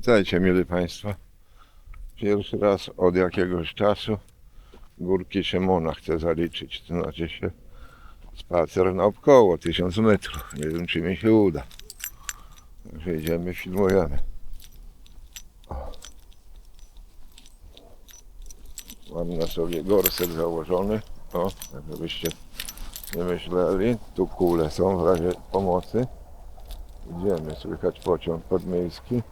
Witajcie, mili Państwo. Pierwszy raz od jakiegoś czasu górki Szymona chcę zaliczyć. To znaczy się spacer naokoło 1000 metrów. Nie wiem, czy mi się uda. Także idziemy, filmujemy. Mam na sobie gorset założony. O, żebyście nie myśleli. Tu kule są w razie pomocy. Idziemy, słychać pociąg podmiejski.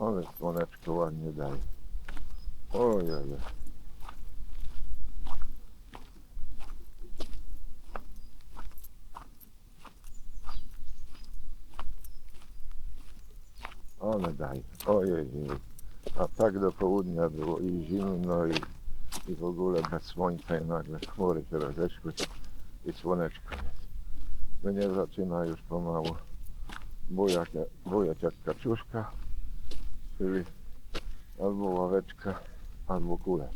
Ale słoneczko ładnie daje. Ojej. Ale daje. Ojej. A tak do południa było i zimno i, i w ogóle bez słońca i nagle chmury się rozeszły i słoneczko jest. Mnie zaczyna już pomału bujać, bujać jak kaczuszka czyli albo ławeczka, albo kule.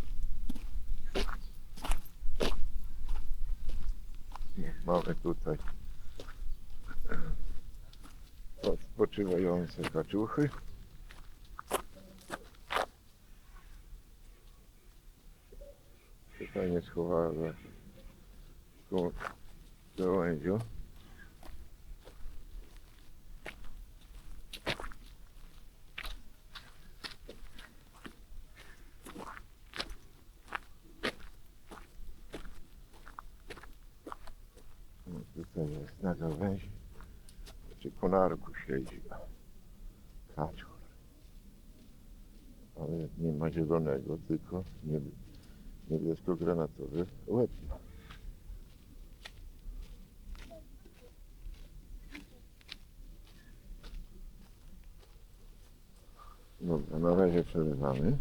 Mamy tutaj odpoczywające kaczuchy. Tutaj nie schowała za gałęzią. No, Tutaj jest na gałęzi, czy konarku siedzi. Kaczor. Ale nie ma zielonego, tylko niebie- niebiesko-granatowy łeb. Dobra, na razie przerywamy.